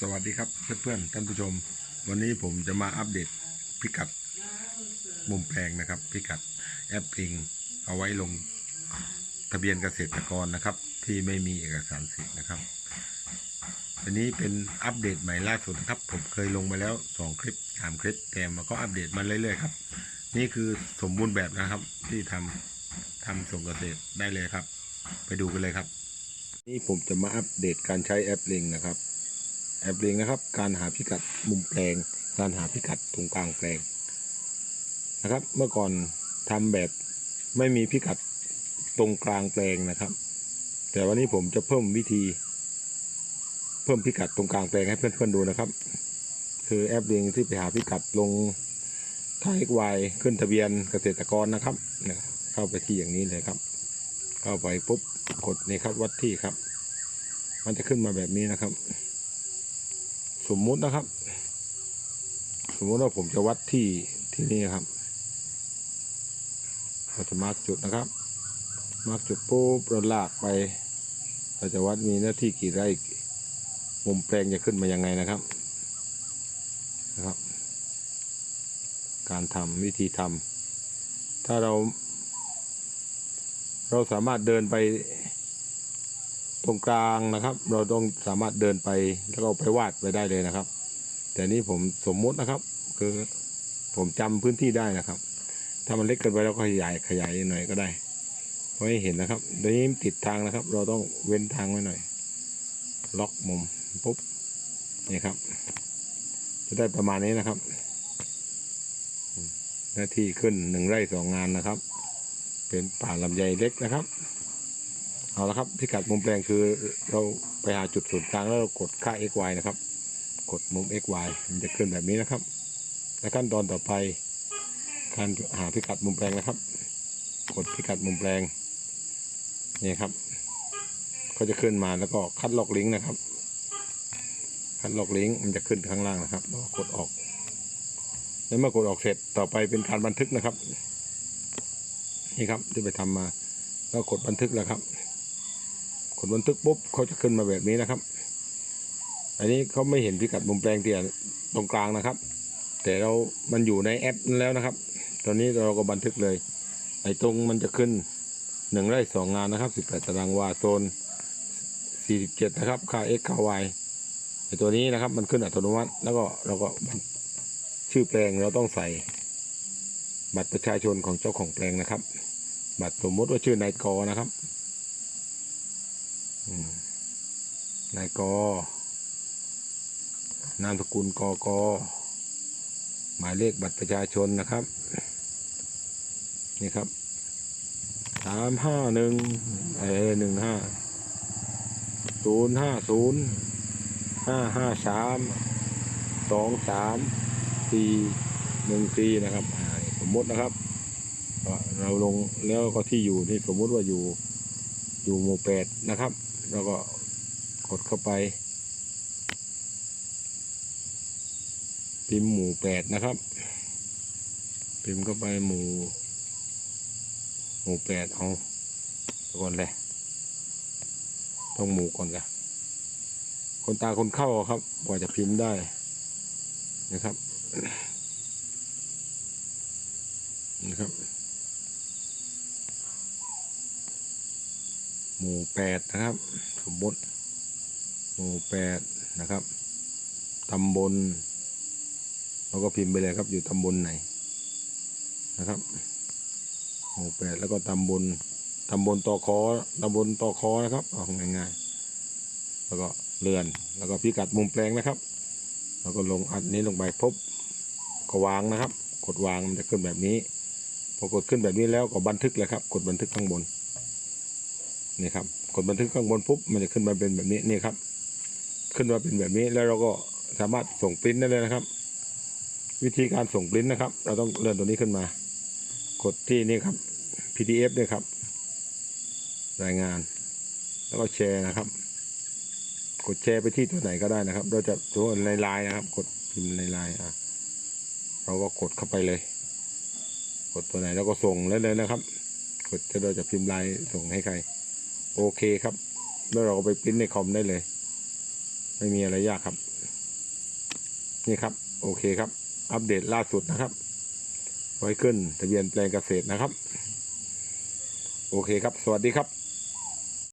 สวัสดีครับเพื่อนๆท่านผู้ชม วันนี้ผมจะมาอัปเดตพิกัดมุมแปลงนะครับ พิกัดแอปลิงเอาไว้ลงทะเบียนเกษตรกรนะครับ ที่ไม่มีเอกสารสิทธิ์นะครับอันนี้เป็นอัปเดตใหม่ล่าสุดนะครับ ผมเคยลงไปแล้วสองคลิปสามคลิปแต่มันก็อัปเดตมาเรื่อยๆครับ นี่คือสมบูรณ์แบบนะครับ ที่ทำทำส่งเกษตรได้เลยครับ ไปดูกันเลยครับ นี่ผมจะมาอัปเดตการใช้แอปลิงนะครับ แอปลิงนะครับ การหาพิกัดมุมแปลง การหาพิกัดตรงกลางแปลงนะครับ เมื่อก่อนทำแบบไม่มีพิกัดตรงกลางแปลงนะครับ แต่วันนี้ผมจะเพิ่มวิธี เพิ่มพิกัดตรงกลางแปลงให้เพื่อนๆดูนะครับ คือแอปลิงที่ไปหาพิกัดลงท้าย XY ขึ้นทะเบียนเกษตรกรนะครับเนี่ยเข้าไปที่อย่างนี้เลยครับ เข้าไปปุ๊บกดนี่ครับวัดที่ครับ มันจะขึ้นมาแบบนี้นะครับ สมมุตินะครับ สมมุติว่าผมจะวัดที่ที่นี่ครับเราจะมาร์กจุดนะครับ มาร์กจุดปุ๊บเราลากไป เราจะวัดมีหน้าที่กี่ไร่มุมแปลงจะขึ้นมายังไงนะครับนะครับ การทำวิธีทำถ้าเรา เราสามารถเดินไป ตรงกลางนะครับ เราต้องสามารถเดินไปแล้วก็ไปวาดไปได้เลยนะครับ แต่นี้ผมสมมุตินะครับ คือผมจำพื้นที่ได้นะครับ ถ้ามันเล็กเกินไปเราก็ขยายขยายหน่อยก็ได้เพราะให้เห็นนะครับเดี๋ยวนี้ติดทางนะครับ เราต้องเว้นทางไว้หน่อย ล็อกมุมปุ๊บนี่ครับ จะได้ประมาณนี้นะครับหน้าที่ขึ้นหนึ่งไร่สองงานนะครับ เป็นป่าลำไยเล็กนะครับ เอาละครับพิกัดมุมแปลงคือเราไปหาจุดศูนย์กลางแล้วเรากดค่า x y นะครับ กดมุม x y มันจะขึ้นแบบนี้นะครับ และขั้นตอนต่อไปการหาพิกัดมุมแปลงนะครับ กดพิกัดมุมแปลงนี่ครับก็จะขึ้นมาแล้วก็คัดลอกลิงก์นะครับ คัดลอกลิงก์มันจะขึ้นข้างล่างนะครับแล้วกดออกแล้วเมื่อกดออกเสร็จต่อไปเป็นการบันทึกนะครับ นี่ครับที่ไปทำมาแล้วกดบันทึกแล้วครับ กดบันทึกปุ๊บเขาจะขึ้นมาแบบนี้นะครับ อันนี้เขาไม่เห็นพิกัดมุมแปลงเตียตรงกลางนะครับ แต่เรา มันอยู่ในแอปแล้วนะครับ ตอนนี้เราก็บันทึกเลย ไอ้ตรงมันจะขึ้นหนึ่งไร่สองงานนะครับสิบแปดตารางวาโซนสี่สิบเจ็ดนะครับ ค่า x ค่า y ไอ้ตัวนี้นะครับ มันขึ้นอัตโนมัติ แล้วก็เราก็ชื่อแปลงเราต้องใส่บัตรประชาชนของเจ้าของแปลงนะครับ บัตรสมมติว่าชื่อนายกอนะครับ นายกนามสกุลกอกหมายเลขบัตรประชาชนนะครับ นี่ครับสามห้าหนึ่งเอหนึ่งห้าศูนย์ห้าศูนย์ห้าห้าสามสองสามสี่หนึ่งสี่นะครับสมมตินะครับ เราลงแล้วก็ที่อยู่นี่สมมติว่าอยู่อยู่หมู่แปดนะครับ แล้วก็กดเข้าไป พิมพ์หมู่แปดนะครับ พิมพ์เข้าไปหมู่ หมู่แปดเอาก่อนเลยต้องหมู่ก่อนกันคนตาคนเข้าครับ กว่าจะพิมพ์ได้นะครับนะครับ หมู่แปดนะครับสมมติหมู่แปดนะครับตำบลเราก็พิมพ์ไปเลยครับอยู่ตำบลไหนนะครับ หมู่แปดแล้วก็ตำบลตำบลตอคอตำบลตอคอนะครับเอาง่ายๆ แล้วก็เรือนแล้วก็พิกัดมุมแปลงนะครับ แล้วก็ลงอันนี้ลงไปพบก็วางนะครับ กดวางมันจะขึ้นแบบนี้ พอกดขึ้นแบบนี้แล้วก็บันทึกเลยครับ กดบันทึกข้างบน นี่ครับกดบันทึกข้างบนปุ๊บมันจะขึ้นมาเป็นแบบนี้นี่ครับ ขึ้นมาเป็นแบบนี้แล้วเราก็สามารถส่งปริ้นได้เลยนะครับ วิธีการส่งปริ้นนะครับ เราต้องเลื่อนตัวนี้ขึ้นมา กดที่นี่ครับ PDF ด้วยครับ รายงาน แล้วก็แชร์นะครับ กดแชร์ไปที่ตัวไหนก็ได้นะครับ เราจะตัวในไลน์นะครับ กดพิมพ์ในไลน์อะเราก็กดเข้าไปเลย กดตัวไหนแล้วก็ส่งเลยเลยนะครับ กดจะเราจะพิมพ์ไลน์ส่งให้ใคร โอเคครับ แล้วเราก็ไปปริ้นในคอมได้เลย ไม่มีอะไรยากครับ นี่ครับ โอเคครับ อัปเดตล่าสุดนะครับ ไว้ขึ้นทะเบียนแปลงเกษตรนะครับ โอเคครับ สวัสดีครับ